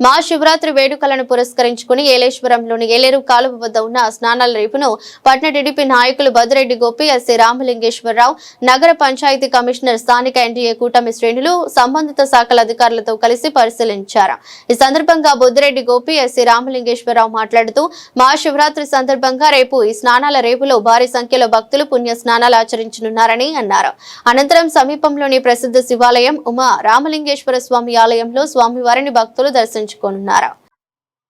మహాశివరాత్రి వేడుకలను పురస్కరించుకుని ఏలేశ్వరంలోని ఏలేరు కాలువ వద్ద ఉన్న స్నానాల రేపును పట్న టీడీపీ నాయకులు భద్రెడ్డి గోపి ఎస్సీ రామలింగేశ్వరరావు నగర పంచాయతీ కమిషనర్ స్థానిక ఎన్డీఏ కూటమి శ్రేణులు సంబంధిత శాఖల అధికారులతో కలిసి పరిశీలించారు. ఈ సందర్భంగా బుద్ధిరెడ్డి గోపి ఎస్సీ రామలింగేశ్వరరావు మాట్లాడుతూ మహాశివరాత్రి సందర్భంగా రేపు ఈ స్నానాల రేపులో భారీ సంఖ్యలో భక్తులు పుణ్య స్నానాలు ఆచరించనున్నారని అన్నారు. అనంతరం సమీపంలోని ప్రసిద్ధ శివాలయం ఉమా రామలింగేశ్వర స్వామి ఆలయంలో స్వామివారిని భక్తులు దర్శించుకోనున్నారు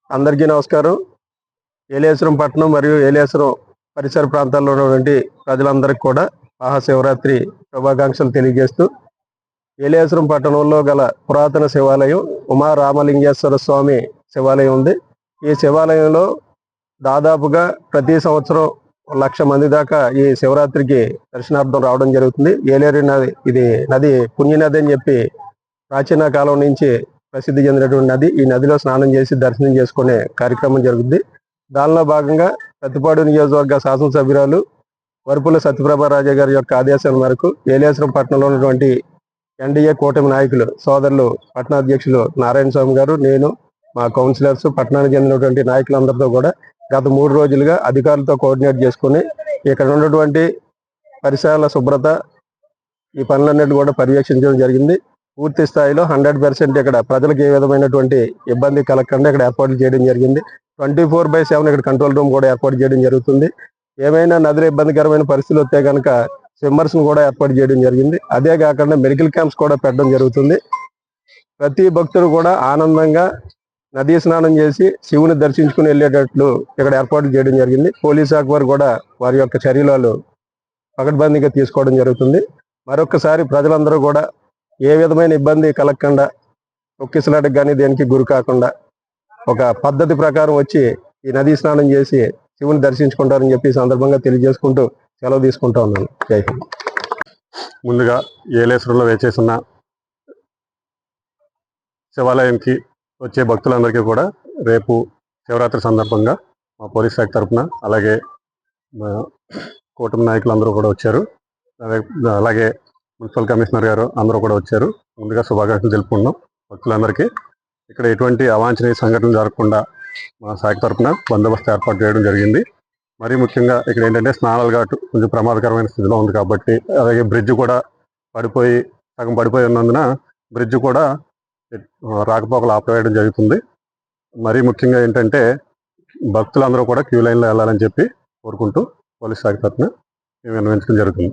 అందరికీ నమస్కారం. ఏలేశ్వరం పట్టణం మరియు ఏలేశ్వరం పరిసర ప్రాంతాల్లో ఉన్నటువంటి ప్రజలందరికీ కూడా మహాశివరాత్రి శుభాకాంక్షలు తెలియజేస్తూ ఏలేశ్వరం పట్టణంలో గల పురాతన శివాలయం ఉమా రామలింగేశ్వర స్వామి శివాలయం ఉంది. ఈ శివాలయంలో దాదాపుగా ప్రతి సంవత్సరం లక్ష మంది దాకా ఈ శివరాత్రికి దర్శనార్థం రావడం జరుగుతుంది. ఏలేరు నది ఇది నది పుణ్యనది అని చెప్పి ప్రాచీన కాలం నుంచి ప్రసిద్ధి చెందినటువంటి నది. ఈ నదిలో స్నానం చేసి దర్శనం చేసుకునే కార్యక్రమం జరుగుతుంది దానిలో భాగంగా ప్రతిపాడు నియోజకవర్గ శాసనసభ్యురాలు వరుపుల సత్యప్రభ రాజా గారి యొక్క ఆదేశాల మేరకు ఏలేశ్వరం పట్టణంలో ఉన్నటువంటి ఎన్డీఏ కూటమి నాయకులు సోదరులు పట్టణాధ్యక్షులు నారాయణ స్వామి గారు నేను మా కౌన్సిలర్స్ పట్టణానికి చెందినటువంటి నాయకులందరితో కూడా గత మూడు రోజులుగా అధికారులతో కోఆర్డినేట్ చేసుకుని ఇక్కడ ఉన్నటువంటి పరిసరాల శుభ్రత ఈ పనులన్నిటి కూడా పర్యవేక్షించడం జరిగింది. పూర్తి స్థాయిలో హండ్రెడ్ పర్సెంట్ ఇక్కడ ప్రజలకు ఏ విధమైనటువంటి ఇబ్బంది కలగకుండా ఇక్కడ ఏర్పాట్లు చేయడం జరిగింది. ట్వంటీ ఫోర్ బై సెవెన్ ఇక్కడ కంట్రోల్ రూమ్ కూడా ఏర్పాటు చేయడం జరుగుతుంది. ఏమైనా నదిలో ఇబ్బందికరమైన పరిస్థితులు వస్తే కనుక స్విమ్మర్స్ను కూడా ఏర్పాటు చేయడం జరిగింది. అదే కాకుండా మెడికల్ క్యాంప్స్ కూడా పెట్టడం జరుగుతుంది. ప్రతి భక్తుడు కూడా ఆనందంగా నదీ స్నానం చేసి శివుని దర్శించుకుని వెళ్ళేటట్లు ఇక్కడ ఏర్పాట్లు చేయడం జరిగింది. పోలీస్ శాఖ వారు కూడా వారి యొక్క చర్యలు పకడ్బందీగా తీసుకోవడం జరుగుతుంది. మరొకసారి ప్రజలందరూ కూడా ఏ విధమైన ఇబ్బంది కలగకుండా తొక్కిసలాటకు కానీ దేనికి గురి కాకుండా ఒక పద్ధతి ప్రకారం వచ్చి ఈ నదీ స్నానం చేసి శివుని దర్శించుకుంటారని చెప్పి సందర్భంగా తెలియజేసుకుంటూ సెలవు తీసుకుంటా ఉన్నాను. జై ముందుగా ఏలేశ్వరంలో వేచేసిన శివాలయంకి వచ్చే భక్తులందరికీ కూడా రేపు శివరాత్రి సందర్భంగా మా పోలీస్ శాఖ తరఫున అలాగే మా కూటమి నాయకులు కూడా వచ్చారు. అలాగే అలాగే మున్సిపల్ కమిషనర్ గారు అందరూ కూడా వచ్చారు. ముందుగా శుభాకాంక్షలు తెలుపుకుందాం. భక్తులందరికీ ఇక్కడ ఎటువంటి అవాంఛనీయ సంఘటనలు జరగకుండా మా శాఖ తరఫున బందోబస్తు ఏర్పాటు చేయడం జరిగింది. మరీ ముఖ్యంగా ఇక్కడ ఏంటంటే స్నానాలు ఘాటు కొంచెం ప్రమాదకరమైన స్థితిలో ఉంది కాబట్టి అలాగే బ్రిడ్జ్ కూడా పడిపోయి సగం పడిపోయి ఉన్నందున బ్రిడ్జ్ కూడా రాకపోకలు ఆపవేయడం జరుగుతుంది. మరీ ముఖ్యంగా ఏంటంటే భక్తులందరూ కూడా క్యూ లైన్లో వెళ్ళాలని చెప్పి కోరుకుంటూ పోలీస్ శాఖ తరఫున మేము విన్నవించడం జరుగుతుంది.